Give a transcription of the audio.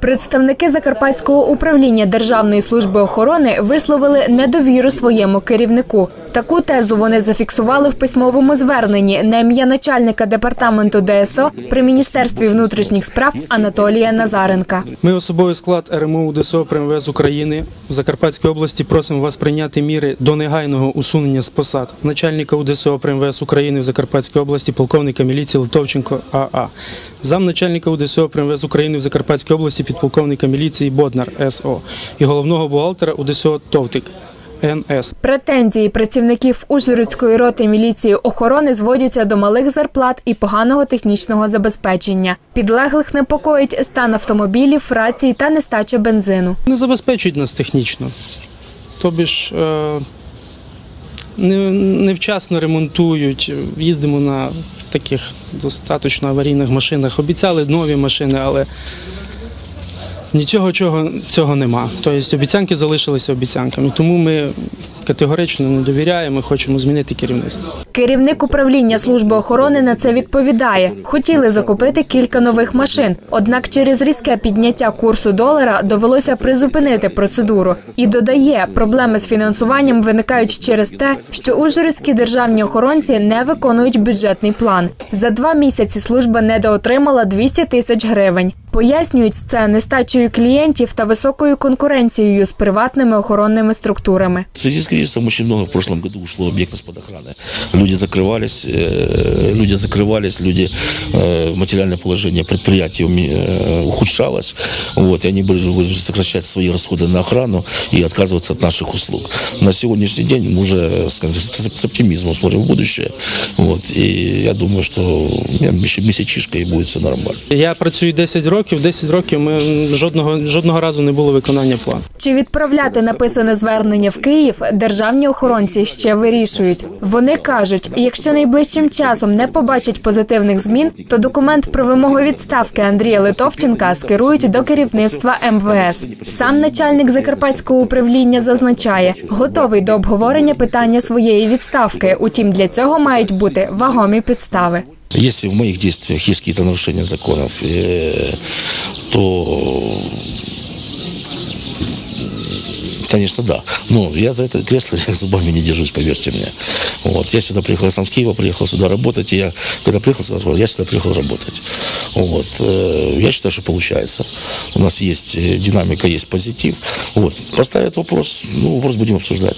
Представники Закарпатського управління Державної служби охорони висловили недовіру своєму керівнику. Таку тезу вони зафіксували в письмовому зверненні. На ім'я начальника департаменту ДСО при міністерстві внутрішніх справ Анатолія Назаренка. Ми особовий склад РМУ ДСО при України. В Закарпатській області просимо вас прийняти міри до негайного усунення з посад начальника УДСО при України в Закарпатській області, полковника міліції Литовченко АА, замначальника УДСО при України в Закарпатській області, підполковника міліції Боднар СО і головного бухгалтера УДСО Товтик НС. Претензії працівників Ужгородської роти міліції охорони зводяться до малих зарплат і поганого технічного забезпечення. Підлеглих непокоїть стан автомобілів, рацій та нестача бензину. Не забезпечують нас технічно. Тобі ж е, не- невчасно ремонтують, їздимо на таких достатньо аварійних машинах. Обіцяли нові машини, але нічого чого, цього нема. Тобто обіцянки залишилися обіцянками. Тому ми категорично не довіряємо, хочемо змінити керівництво. Керівник управління служби охорони на це відповідає. Хотіли закупити кілька нових машин, однак через різке підняття курсу долара довелося призупинити процедуру. І додає, проблеми з фінансуванням виникають через те, що ужгородські державні охоронці не виконують бюджетний план. За два місяці служба недоотримала 200 тисяч гривень. Пояснюють це нестачею клієнтів та високою конкуренцією з приватними охоронними структурами. В связи с кризисом очень много в прошлом году ушло объектов под охраной. Люди закрывались, э, люди закрывались, люди, э, материальное положение предприятий уме- э, ухудшалось, вот, и они были вынуждены сокращать свои расходы на охрану и отказываться от наших услуг. На сегодняшний день мы уже скажем, с, с оптимизмом смотрим в будущее, вот, и я думаю, что еще месячишка и будет все нормально. Я працюю 10 років, 10 років ми жодного, жодного разу не було виконання плану. Чи відправляти написане звернення в Київ державні охоронці ще вирішують. Вони кажуть, якщо найближчим часом не побачать позитивних змін, то документ про вимогу відставки Андрія Литовченка скерують до керівництва МВС. Сам начальник закарпатського управління зазначає, готовий до обговорення питання своєї відставки. Утім, для цього мають бути вагомі підстави. Если в моих действиях есть какие-то нарушения законов, э, то, конечно, да. Но я за это кресло зубами не держусь, поверьте мне. Вот. Я сюда приехал, я сам с Киева приехал сюда работать, и я, когда приехал, сказал, я сюда приехал работать. Вот. Э, Я считаю, что получается. У нас есть э, динамика, есть позитив. Вот. Поставят вопрос, ну, вопрос будем обсуждать.